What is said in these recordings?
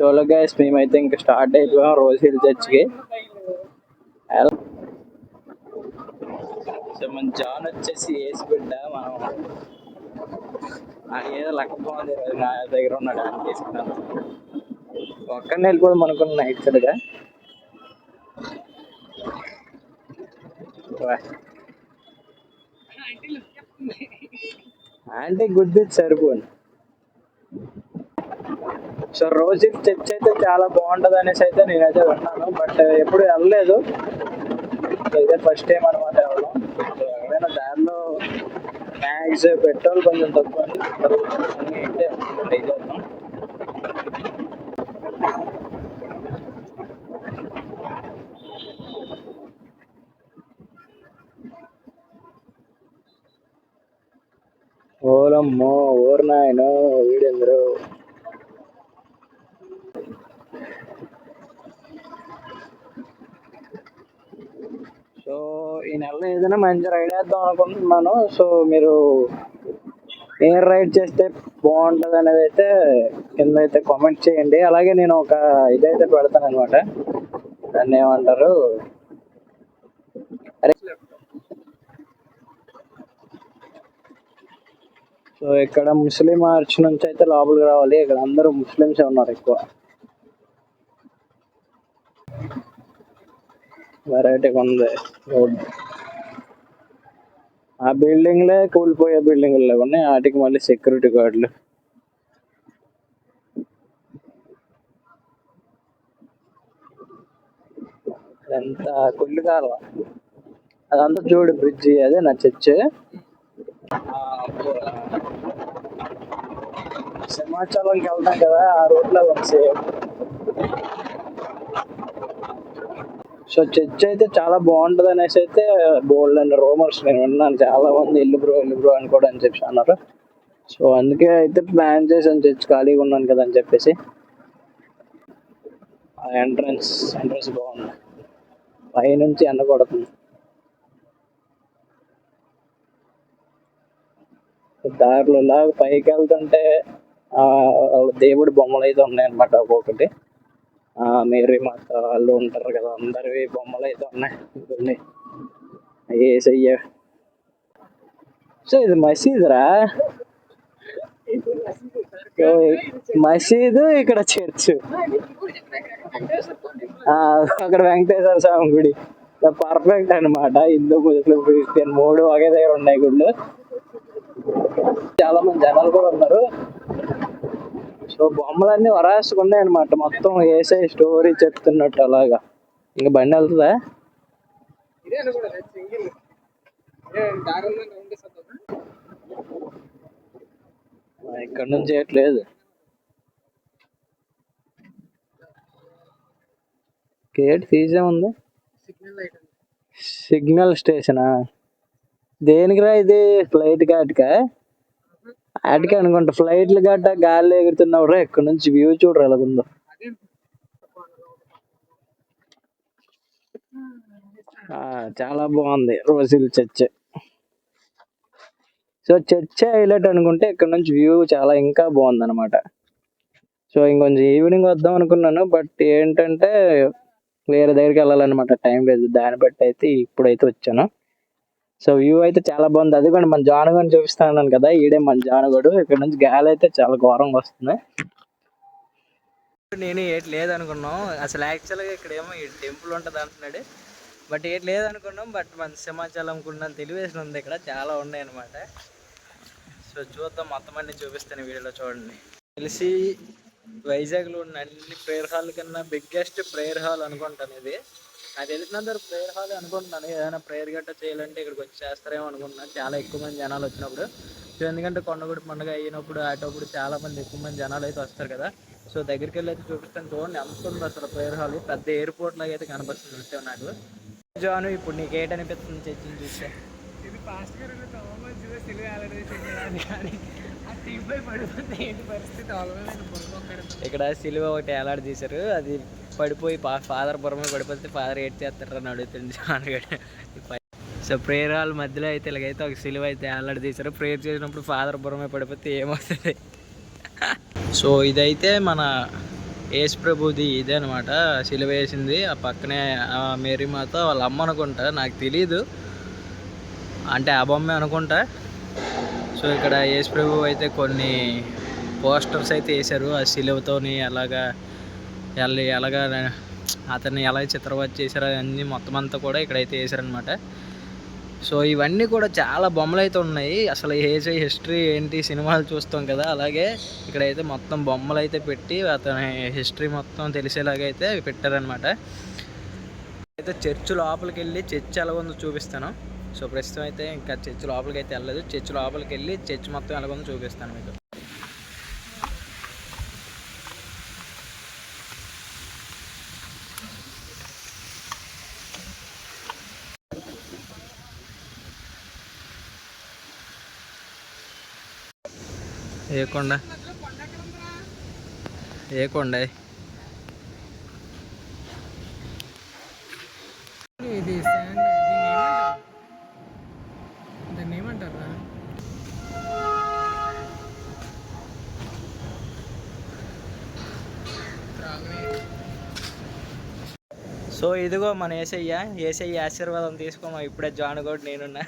షోలో గైస్ మేమైతే ఇంకా స్టార్ట్ అయిపోయాం రోజు హిల్ చర్చ్కి సో మన జాన్ వచ్చేసి వేసి బిడ్డ మనం ఏదో లక్క బాగుంది నా దగ్గర ఉన్నాడు అని తీసుకున్నాను ఒక్కడిని వెళ్ళిపోదాం అనుకున్నా నైట్ సరిగా అంటే గుద్ది సరిపోను సో రోజు చర్చ్ అయితే చాలా బాగుంటది అనేసి అయితే నేనైతే విన్నాను. బట్ ఎప్పుడు వెళ్ళలేదు. ఇదే ఫస్ట్ టైం అనమాట వెళ్ళడం. ఎవరైనా దారిలో మ్యాక్స్ పెట్రోల్ కొంచెం తక్కువ అని అయితే ఓరు నాయన వీడెందరు. సో ఈ నెలలో ఏదైనా మంచి రైడ్ వేద్దాం అనుకుంటున్నాను. సో మీరు ఏం రైడ్ చేస్తే బాగుంటుంది అనేది అయితే కింద అయితే కామెంట్ చేయండి. అలాగే నేను ఒక ఇదైతే పెడతాను అనమాట దాన్ని ఏమంటారు? సో ఇక్కడ ముస్లిం ఆర్చ్ నుంచి అయితే లోపలికి రావాలి. ఇక్కడ అందరూ ముస్లిమ్స్ ఉన్నారు ఎక్కువ. వెరైటీగా ఉంది. రోడ్. ఆ బిల్డింగ్లే కూలిపోయే బిల్డింగ్లే ఉన్నాయి. వాటికి మళ్ళీ సెక్యూరిటీ గార్డులు ఎంత కుళ్ళు కాలువ. అదంతా చూడు బ్రిడ్జి. అదే నా చర్చ్. హిమాచలంకి వెళ్తాం కదా ఆ రోడ్లో సో చర్చ్ అయితే చాలా బాగుంటది అనేసి అయితే బోల్డ్ అండ్ రూమర్స్ నేను విన్నాను. చాలా మంది ఇల్లు బ్రో ఇల్లు బ్రో అని కూడా అని చెప్పి అన్నారు. సో అందుకే అయితే ప్లాన్ చేశాను చర్చ్ ఖాళీగా ఉన్నాను కదా అని చెప్పేసి. ఆ ఎంట్రన్స్ ఎంట్రన్స్ బాగుంది. పైనుంచి ఎండ కొడుతుంది. దారిలో ఇలా పైకి వెళ్తుంటే దేవుడి బొమ్మలు అయితే ఉన్నాయన్నమాట ఒక్కొక్కటి. ఆ మేరీ మాత వాళ్ళు ఉంటారు కదా అందరివి బొమ్మలు అయితే ఉన్నాయి ఇవన్నీ. ఏసయ్య. సో ఇది మసీదురా? మసీదు ఇక్కడ చర్చ్. ఆ, అక్కడ వెంకటేశ్వర స్వామి గుడి. పర్ఫెక్ట్ అన్నమాట. హిందూ ముస్లిం క్రిస్టియన్ మూడు ఒకే దగ్గర ఉన్నాయి గుళ్ళు. చాలా మంది జనాలు కూడా ఉన్నారు. సో బొమ్మలన్నీ వరాసుకున్నాయి ఉన్నాయన్నమాట మొత్తం వేసే స్టోరీ చెప్తున్నట్టు అలాగా. ఇంకా బండి వెళ్తుందా? ఇక్కడ నుంచి చేయట్లేదు గేట్ తీసే ఉంది. సిగ్నల్ స్టేషనా? దేనికిరా ఇది? ఫ్లైట్ ఘాట్కా ఆటికే అనుకుంటా. ఫ్లైట్లు గట్ట గాల్లో ఎగురుతున్నప్పుడు ఇక్కడ నుంచి వ్యూ చూడరు ఎలాగుందో. ఆ, చాలా బాగుంది. రోజులు చర్చ్. సో చర్చ్ హైలైట్ అనుకుంటే ఇక్కడ నుంచి వ్యూ చాలా ఇంకా బాగుంది అనమాట సో ఇంకొంచెం ఈవినింగ్ వద్దాం అనుకున్నాను బట్ ఏంటంటే వేరే దగ్గరికి వెళ్ళాలన్నమాట. టైం లేదు. దాన్ని బట్టి అయితే ఇప్పుడైతే వచ్చాను. సో వ్యూ అయితే చాలా బాగుంది. అది కూడా మన జానగడ్ చూపిస్తాను కదా ఈడే మన జానగడు. ఇక్కడ నుంచి గాలి అయితే చాలా ఘోరంగా వస్తుంది. నేను ఏటి లేదనుకున్నాం. అసలు యాక్చువల్గా ఇక్కడ ఏమో ఈ టెంపుల్ ఉంటుంది అంటున్నాడు. బట్ ఏటి లేదనుకున్నాం బట్ మన సింహాచలం కున్న తెలివేసిన ఉంది ఇక్కడ. చాలా ఉన్నాయి అనమాట సో చూద్దాం మొత్తం అన్ని చూపిస్తాను వీడియోలో చూడండి. తెలిసి వైజాగ్లో ఉన్న అన్ని ప్రేయర్ హాల్ కన్నా బిగ్గెస్ట్ ప్రేయర్ హాల్ అనుకుంటాను ఇది. నాకు తెలిసినంత ప్రేయర్ హాల్ అనుకుంటున్నాను. ఏదైనా ప్రేయర్ గట్ట చేయాలంటే ఇక్కడికి వచ్చి చేస్తారేమో అనుకుంటున్నాను చాలా ఎక్కువ మంది జనాలు వచ్చినప్పుడు. సో ఎందుకంటే కొండగుడి పండుగ అయినప్పుడు ఆటప్పుడు చాలా మంది ఎక్కువ మంది జనాలు అయితే వస్తారు కదా. సో దగ్గరికి వెళ్ళి అయితే చూపిస్తాను. చూడండి ఉంది అసలు ప్రేయర్ హాల్ పెద్ద ఎయిర్పోర్ట్ లాగా అయితే కనిపిస్తుంది చూస్తే నాకు. జాను ఇప్పుడు నీకు ఏటనిపిస్తుంది చర్చిని చూస్తే? ఇది పాస్ట్ గారు థామస్ చూసి తెలుగు ఆలోచించాను కానీ ఆ టీంపై పడిపోతే ఏంటి పరిస్థితి? ఆల్వేస్ బుర్రొక్కడు ఇక్కడ సిలువ ఒకటి ఏలాడ తీశారు. అది పడిపోయి ఫాదర్ బుర్ర పడిపోతే ఫాదర్ ఏడ్ చేస్తారు అని అడుగుతుంది సో ప్రేయర్ హాల్ మధ్యలో అయితే ఇలాగైతే ఒక సిలువ అయితే అల్లడి తీశారు ప్రేయర్ చేసినప్పుడు ఫాదర్ బురమే పడిపోతే ఏమవుతుంది? సో ఇదైతే మన యేసు ప్రభుది ఇదే అనమాట సిలువ వేసింది. ఆ పక్కనే ఆ మేరీ మాత వాళ్ళ అమ్మ అనుకుంటా నాకు తెలీదు. అంటే ఆ బొమ్మే అనుకుంటా. సో ఇక్కడ యేసు ప్రభు అయితే కొన్ని పోస్టర్స్ అయితే వేశారు. ఆ సిలువతోని అలాగా వాళ్ళు ఎలాగా అతన్ని ఎలా చిత్రవత్ చేశారో అన్నీ మొత్తం అంతా కూడా ఇక్కడైతే వేశారనమాట సో ఇవన్నీ కూడా చాలా బొమ్మలు అయితే ఉన్నాయి. అసలు ఏజే హిస్టరీ ఏంటి సినిమాలు చూస్తాం కదా అలాగే ఇక్కడైతే మొత్తం బొమ్మలు అయితే పెట్టి అతని హిస్టరీ మొత్తం తెలిసేలాగా అయితే పెట్టారనమాట అయితే చర్చ్ లోపలికి వెళ్ళి చర్చ్ ఎలా ఉందో చూపిస్తాను. సో ప్రస్తుతం అయితే ఇంకా చర్చ్ లోపలికి అయితే వెళ్ళలేదు. చర్చ్ లోపలికి వెళ్ళి చర్చ్ మొత్తం ఎలా చూపిస్తాను మీకు. ఏ కొండ? ఏ కొండ? ఇది దాన్ని ఏమంటారా సో ఇదిగో మన ఏసయ్య ఏసయ్య ఆశీర్వాదం తీసుకోమా ఇప్పుడే జాన్ కూడా నేనున్నా.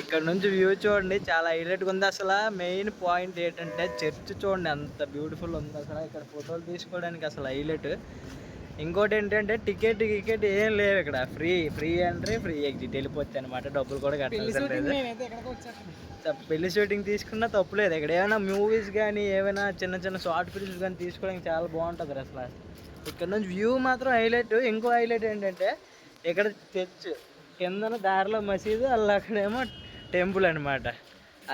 ఇక్కడ నుంచి వ్యూ చూడండి చాలా హైలైట్గా ఉంది. అసలు మెయిన్ పాయింట్ ఏంటంటే చర్చ్ చూడండి అంత బ్యూటిఫుల్ ఉంది. అసలు ఇక్కడ ఫోటోలు తీసుకోవడానికి అసలు హైలైట్. ఇంకోటి ఏంటంటే టికెట్ టికెట్ ఏం లేవు ఇక్కడ. Free free entry free exit వెళ్ళిపోతాయి అనమాట డబ్బులు కూడా పెళ్ళి కట్టాల్సిన షూటింగ్ లేదు నేనైతే ఎక్కడికి వచ్చాను తప్ప- పెళ్ళి షూటింగ్ తీసుకున్నా తప్పులేదు ఇక్కడ ఏమైనా మూవీస్ కానీ ఏమైనా చిన్న చిన్న షార్ట్ ఫిల్మ్స్ కానీ తీసుకోవడానికి చాలా బాగుంటుంది అసలు. ఇక్కడ నుంచి వ్యూ మాత్రం హైలైట్. ఇంకో హైలైట్ ఏంటంటే ఇక్కడ చర్చ్ కిందన దారిలో మసీదు అలా అక్కడేమో టెంపుల్ అనమాట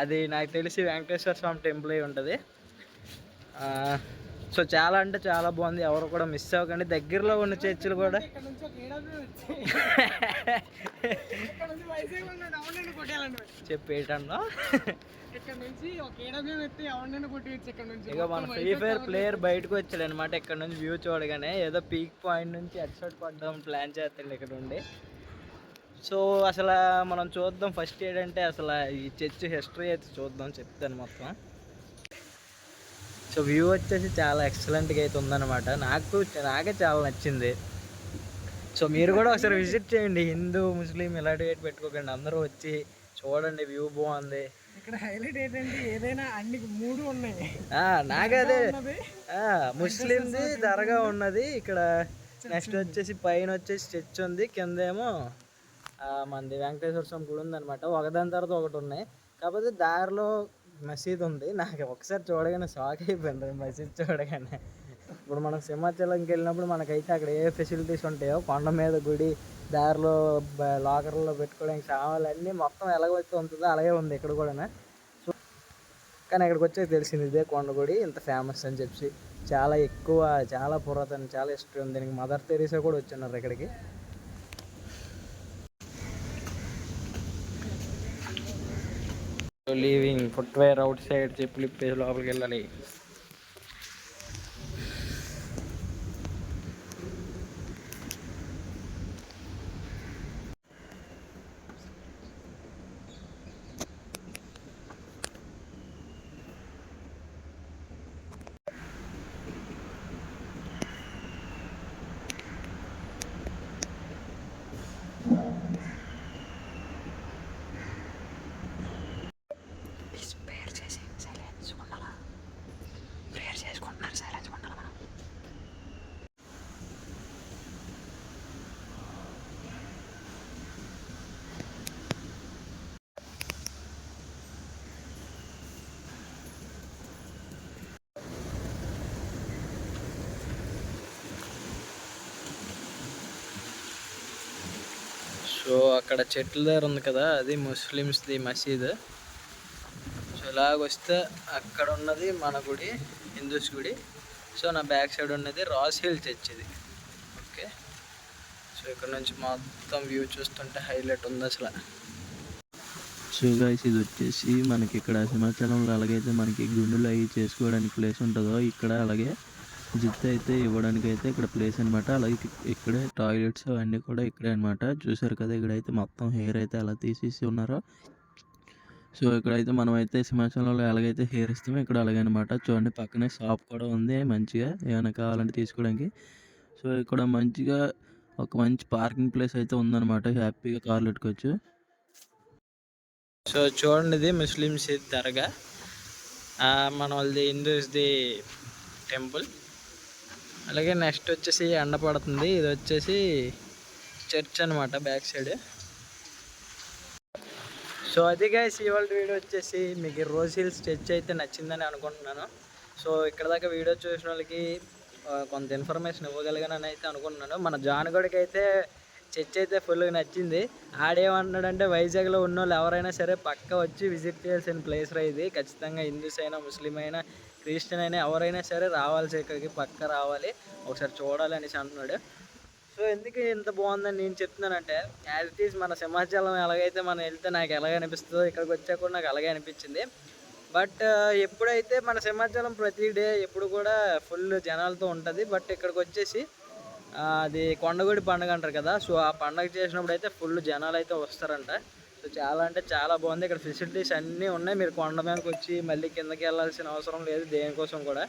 అది నాకు తెలిసి వెంకటేశ్వర స్వామి టెంపుల్ అయి ఉంటుంది. సో చాలా అంటే చాలా బాగుంది. ఎవరు కూడా మిస్ అవ్వకండి. దగ్గరలో ఉన్న చర్చిలు కూడా చెప్పేటన్నా ఇక మన ఫ్రీ ఫైర్ ప్లేయర్ బయటకు వచ్చాడు అనమాట ఇక్కడ నుంచి వ్యూ చూడగానే ఏదో పీక్ పాయింట్ నుంచి హెడ్షాట్ పడ్డాం ప్లాన్ చేస్తాడు ఇక్కడ ఉండి. సో అసలు మనం చూద్దాం ఫస్ట్ ఏంటంటే అసలు ఈ చర్చ్ హిస్టరీ అయితే చూద్దాం చెప్తాను మొత్తం. సో వ్యూ వచ్చేసి చాలా ఎక్సలెంట్గా అయితే ఉందన్నమాట. నాకు నాకే చాలా నచ్చింది. సో మీరు కూడా ఒకసారి విజిట్ చేయండి. హిందూ ముస్లిం ఇలాంటివి పెట్టుకోకండి. అందరూ వచ్చి చూడండి వ్యూ బాగుంది. ఇక్కడ హైలైట్ ఏంటంటే ఏదైనా అన్ని మూడు ఉన్నాయి. ఆ, నాకదే ముస్లింది దర్గా ఉన్నది. ఇక్కడ నెక్స్ట్ వచ్చేసి పైన వచ్చేసి చర్చ్ ఉంది. కింద మంది మనది వెంకటేశ్వర స్వామి గుడి ఉందనమాట ఒకదాని తర్వాత ఒకటి ఉన్నాయి కాకపోతే దారిలో మసీద్ ఉంది. నాకు ఒకసారి చూడగానే షాక్ అయిపోయింది మసీద్ చూడగానే. ఇప్పుడు మనం సింహాచలంకి వెళ్ళినప్పుడు మనకైతే అక్కడ ఏ ఫెసిలిటీస్ ఉంటాయో కొండ మీద గుడి దారిలో లాకర్లో పెట్టుకోవడానికి సామాన్లు అన్నీ మొత్తం ఎలాగైతే ఉంటుందో అలాగే ఉంది ఇక్కడ కూడా సో కానీ ఇక్కడికి వచ్చాక తెలిసింది ఇదే కొండ గుడి ఇంత ఫేమస్ అని చెప్పి. చాలా ఎక్కువ చాలా పురాతన చాలా హిస్టరీ ఉంది. దీనికి మదర్ తెరీసా కూడా వచ్చిన్నారు ఇక్కడికి. లీవింగ్ ఫుట్వేర్ అవుట్ సైడ్ చెప్పులు ఇప్పేసి లోపలికి వెళ్ళాలి. సో అక్కడ చెట్ల దగ్గర ఉంది కదా అది ముస్లిమ్స్ది మసీద్. సో ఇలాగ వస్తే అక్కడ ఉన్నది మన గుడి హిందూస్ గుడి. సో నా బ్యాక్ సైడ్ ఉన్నది రాస్ హిల్ చర్చ్ ఇది. ఓకే? సో ఇక్కడ నుంచి మొత్తం వ్యూ చూస్తుంటే హైలైట్ ఉంది అసలు. సో గైస్ ఇది వచ్చేసి మనకి ఇక్కడ సింహాచలంలో అలాగైతే మనకి గుండెలు అవి చేసుకోవడానికి ప్లేస్ ఉంటుందో ఇక్కడ అలాగే జిత్ అయితే ఇవ్వడానికి అయితే ఇక్కడ ప్లేస్ అనమాట అలాగే ఇక్కడే టాయిలెట్స్ అవన్నీ కూడా ఇక్కడే అనమాట చూసారు కదా ఇక్కడైతే మొత్తం హెయిర్ అయితే ఎలా తీసేసి ఉన్నారో. సో ఇక్కడైతే మనం అయితే సింహాచలంలో ఎలాగైతే హెయిర్ ఇస్తామో ఇక్కడ అలాగే అనమాట చూడండి పక్కనే షాప్ కూడా ఉంది మంచిగా ఏమైనా కావాలంటే తీసుకోవడానికి. సో ఇక్కడ మంచిగా ఒక మంచి పార్కింగ్ ప్లేస్ అయితే ఉందన్నమాట. హ్యాపీగా కార్లు పెట్టుకోవచ్చు సో చూడండి ఇది ముస్లిమ్స్ దర్గా. మన వాళ్ళది హిందూస్ది టెంపుల్. అలాగే నెక్స్ట్ వచ్చేసి ఎండ పడుతుంది. ఇది వచ్చేసి చర్చ్ అనమాట బ్యాక్ సైడ్. సో అది గైస్ ఇవాళ వీడియో వచ్చేసి మీకు రోజ్ హిల్స్ చర్చ్ అయితే నచ్చిందని అనుకుంటున్నాను. సో ఇక్కడ దాకా వీడియో చూసిన వాళ్ళకి కొంత ఇన్ఫర్మేషన్ ఇవ్వగలిగానని అయితే అనుకుంటున్నాను. మన జానగడికి అయితే చర్చ్ అయితే ఫుల్గా నచ్చింది. ఆడేమన్నాడంటే వైజాగ్లో ఉన్న వాళ్ళు ఎవరైనా సరే పక్క వచ్చి విజిట్ చేయాల్సిన ప్లేస్ రా ఇది. ఖచ్చితంగా హిందూస్ అయినా ముస్లిం అయినా క్రిస్టియన్ అయినా ఎవరైనా సరే రావాల్సి ఇక్కడికి పక్క రావాలి. ఒకసారి చూడాలి అనేసి అంటున్నాడు. సో ఎందుకు ఇంత బాగుందని నేను చెప్తున్నానంటే యాజ్ ఇట్ ఈస్ మన సింహాచలం ఎలాగైతే మనం వెళ్తే నాకు ఎలాగ అనిపిస్తుందో ఇక్కడికి వచ్చాక కూడా నాకు అలాగే అనిపించింది. బట్ ఎప్పుడైతే మన సింహాచలం ప్రతి డే ఎప్పుడు కూడా ఫుల్ జనాలతో ఉంటుంది బట్ ఇక్కడికి వచ్చేసి అది కొండగూడి పండుగ అంటారు కదా సో ఆ పండుగ చేసినప్పుడు అయితే ఫుల్ జనాలు అయితే వస్తారంట. సో చాలా అంటే చాలా బాగుంది. ఇక్కడ ఫెసిలిటీస్ అన్నీ ఉన్నాయి. మీరు కొండ మీదకి వచ్చి మళ్ళీ కిందకి వెళ్ళాల్సిన అవసరం లేదు దేనికోసం కూడా.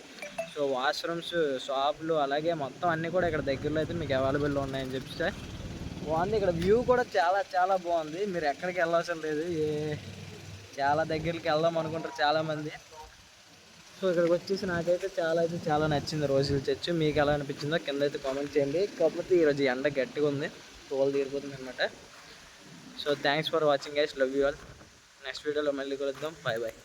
సో వాష్రూమ్స్ షాపులు అలాగే మొత్తం అన్నీ కూడా ఇక్కడ దగ్గరలో అయితే మీకు అవైలబుల్లో ఉన్నాయని చెప్తే బాగుంది. ఇక్కడ వ్యూ కూడా చాలా చాలా బాగుంది. మీరు ఎక్కడికి వెళ్ళాల్సిన లేదు. ఏ చాలా దగ్గరికి వెళ్దాం అనుకుంటారు చాలామంది. సో ఇక్కడికి వచ్చేసి నాకైతే చాలా అయితే చాలా నచ్చింది రోజులు చర్చ్. మీకు ఎలా అనిపించిందో కింద అయితే కామెంట్ చేయండి. కాకపోతే ఈరోజు ఎండ గట్టిగా ఉంది. తోలు తీరిపోతుంది అనమాట so thanks for watching guys love you all next వీడియోలో మళ్ళీ కలుద్దాం. Bye bye